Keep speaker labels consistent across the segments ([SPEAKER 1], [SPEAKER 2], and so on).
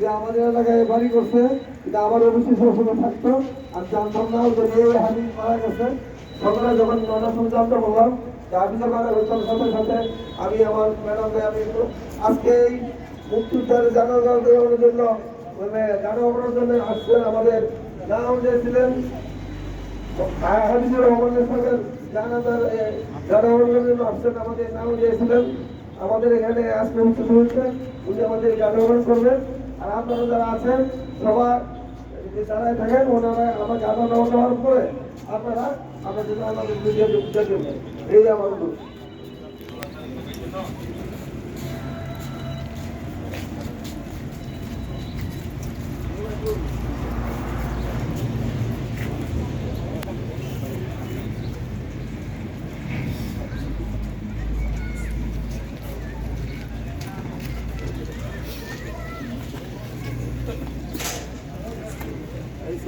[SPEAKER 1] যে আমাদের এলাকায় বাড়ি করছে এটা আমার অফিসে সবসময় থাকতো। আর জানতাম না যে এই হানি মারা গেছে। সকালে যখন নটার সময় জানতে বললাম যে অফিসে মারা গেছে সাথে সাথে আমি আমার ম্যাডামকে আমি আজকে এই মুক্তিযোদ্ধার জানাজার দেওয়ার জন্য মানে জানানোর জন্য আসছেন আমাদের নাম যে ছিলেন হাবিজুর রহমানের সঙ্গে জানাজার জানানোর জন্য আসছেন আমাদের নাম দিয়েছিলেন। আমাদের এখানে উচ্চ হয়েছে উনি আমাদের গানগ্রহণ করবেন। আর আপনারা যারা আছেন, সবার যে দাঁড়ায় থাকেন, ওনারা আমার গান নেওয়ার পরে আপনারা আপনাদের আমাদের এই আমার অনুরোধ।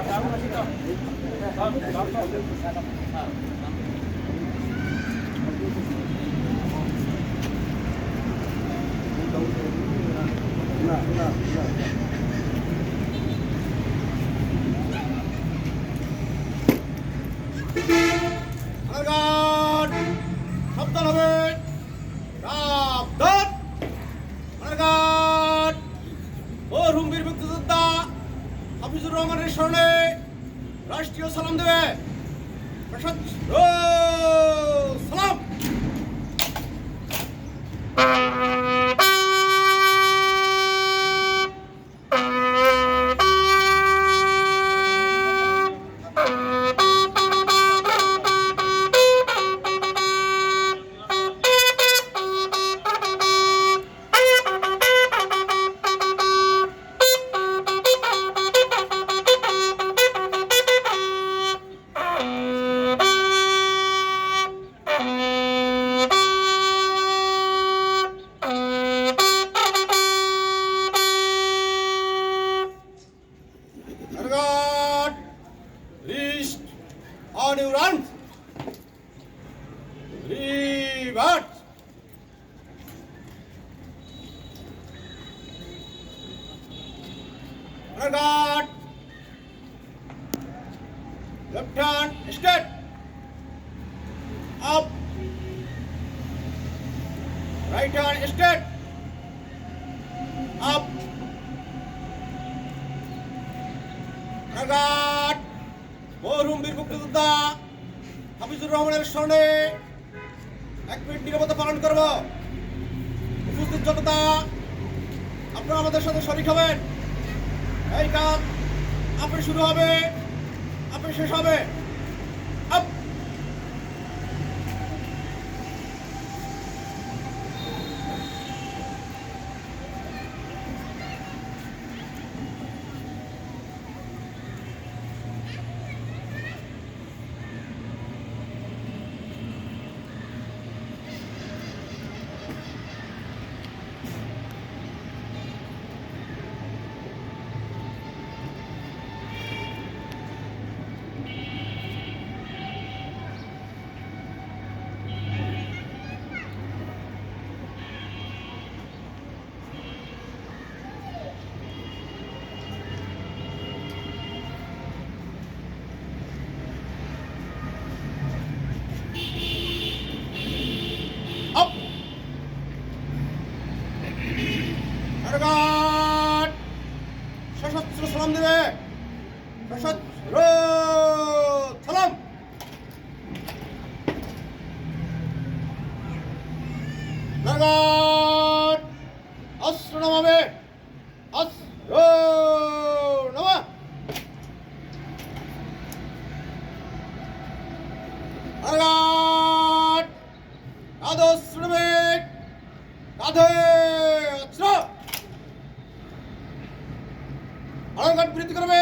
[SPEAKER 2] 아, রাষ্ট্রীয় সালাম দেবে। সশস্ত্র new run. Three bats. Another Left hand. Up. Right hand, straight. Up. মরহুম বীর মুক্তিযোদ্ধা হাফিজুর রহমানের স্মরণে এক মিনিট নিরাপত্তা পালন করব। উপস্থিত জনতা, আপনারা আমাদের সাথে শরিক হবেন। এই কাজ আপনি শুরু হবে আপনি শেষ হবে। সশস্ত্র সশস্ত্র সালাম। নাগাট অস্ত্র নামাবে অস্ত্র নামা। কাঁধে অস্ত্র নেবে কাঁধে অস্ত্র আড়াঘাট বৃদ্ধি করবে।